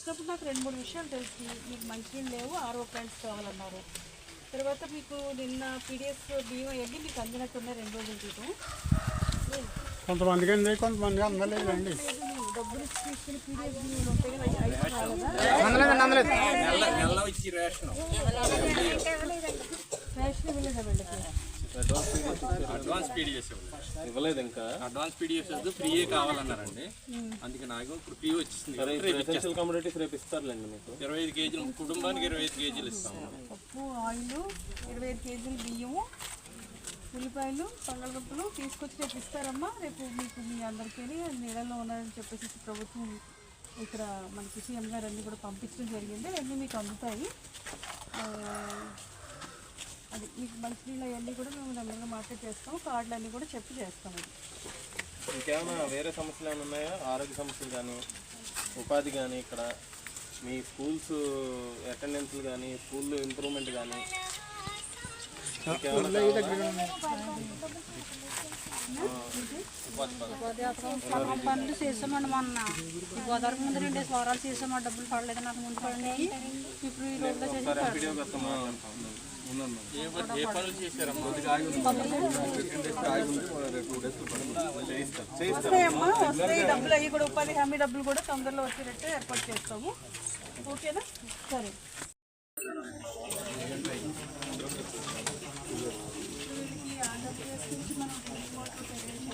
హాస్టల్స్కి మీకు మంచినీళ్ళు లేవు ఆర్ఓ ప్లాంట్స్ కావాలన్నారు. తర్వాత మీకు నిన్న పీడిఎఫ్ బియ్యం అవన్నీ మీకు అందినట్టున్నాయి రెండు రోజుల క్రితం. కొంతమందికి అండి కొంతమందికి అందలేదండి. డబ్బులు తీసుకుని బియ్యం ఉంటాయి రేషన్. రేషన్ ఇవ్వలేదా వీళ్ళకి అడ్వాన్స్ పీడిఎస్ ఇవ్వలేదు. ఇంకా. అడ్వాన్స్ పీడిఎస్ ఫ్రీయే కావాలన్నారండి. అందుకే నాకు ఇప్పుడు ఫ్రీ వచ్చింది. కమోడిటీస్ రేపు ఇస్తారులేండి మీకు. ఇరవై ఐదు కేజీలు కుటుంబానికి ఇరవై ఐదు కేజీలు ఇస్తాము. పప్పు ఆయిల్ ఇరవై ఐదు కేజీలు బియ్యము ఉల్లిపాయలు బంగాళదుంపలు తీసుకొచ్చి రేపు ఇస్తారమ్మా. రేపు మీకు మీ అందరికీ నీళ్ళలో ఉన్నారని చెప్పేసి ప్రభుత్వం ఇక్కడ మనకి సీఎం గారు అన్నీ కూడా పంపించడం జరిగింది. అవన్నీ మీకు అందుతాయి. అది మీకు మంచినీళ్ళు అవన్నీ కూడా మేము నెమ్మదిగా మాట్లాడి చేస్తాం కార్డులు అన్నీ కూడా చెప్పి చేస్తాం అది. ఇంకేమైనా వేరే సమస్యలు ఏమైనా ఉన్నాయా? ఆరోగ్య సమస్యలు కానీ ఉపాధి కానీ ఇక్కడ మీ స్కూల్స్ అటెండెన్స్లు కానీ స్కూల్లో ఇంప్రూవ్మెంట్ కానీ పనులు. చేసామండి మొన్న. గోదావరి ముందు రెండు వారాలు చేసామా డబ్బులు పడలేదు నాకు ముందు పడినాయి ఇప్పుడు ఈ రోజులో చేసి వస్తాయమ్మా వస్తాయి. డబ్బులు అవి కూడా ఉపాధి హామీ డబ్బులు కూడా తొందరలో వచ్చేటట్టు ఏర్పాటు చేస్తాము. ఓకేనా? సరే. ఆల్రెడీ మన నుంచి మనం డ్రింకింగ్ వాటర్ ఫెడరేషన్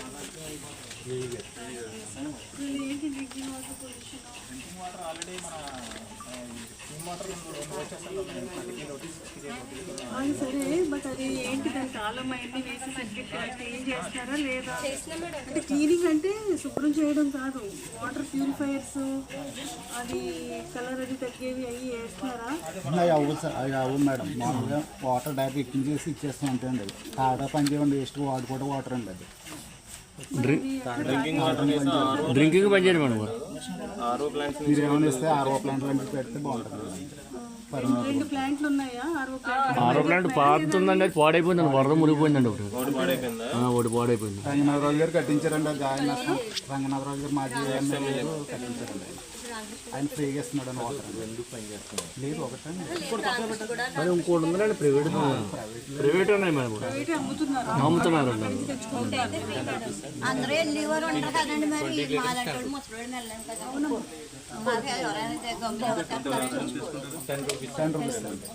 వీళ్ళు సరే బట్ అది ఏంటి దాని తాళం అవన్నీ వేసి సర్టిఫికేట్ క్లీన్ చేస్తారా లేదా? అంటే క్లీనింగ్ అంటే శుభ్రం చేయడం కాదు. వాటర్ ప్యూరిఫైయర్స్ అది కలర్ అది తగ్గేవి అవి వేస్తున్నారా అవి అవ్వదు సార్. అవి అవ్వదు మేడం. మామూలుగా వాటర్ డైరెక్ట్ ఎక్కింగ్ చేసి ఇచ్చేస్తాం అంతే అండి. అది తాగడం పని చేయండి వేస్ట్ వాడుకోవడం వాటర్ అండి అది. డ్రింకింగ్ వాటర్ డ్రింకింగ్ పని చేయడం మేడం ఆరో ప్లాంట్స్ మీరు ఏమైనా ఇస్తే ఆర్ఓ ప్లాంట్ పెడితే బాగుంటుంది. రెండు ప్లాంట్లు ఉన్నాయా? ఆర్ఓ ప్లాంట్ ఆరో ప్లాంట్ పారుతుందండి అది పాడైపోయిందండి వరద మునిగిపోయిందండి ఒకటి. బాడీ పాడైపోయిందా? ఆ, ఒకటి పాడైపోయింది. రంగనాథరావు గారు కట్టించారండి రంగనాథరావు గారు మాజీ కట్టించారండి ఆయన ఫ్రీగా ఇస్తున్నాడు అని లేదు ఒకటండి. మరి ఇంకోటి ఉందండి ప్రైవేట్ ప్రైవేట్ ఉన్నాయి మేడం అమ్ముతున్నారు. అందరూ వెళ్ళేవారు ఉంటారు కదండి మరి. మాలాంటి ముసలి వెళ్ళాను కదా. మాకు ఎవరైనా గమ్ములు ఎవరు టెన్ రూపీస్ అండి.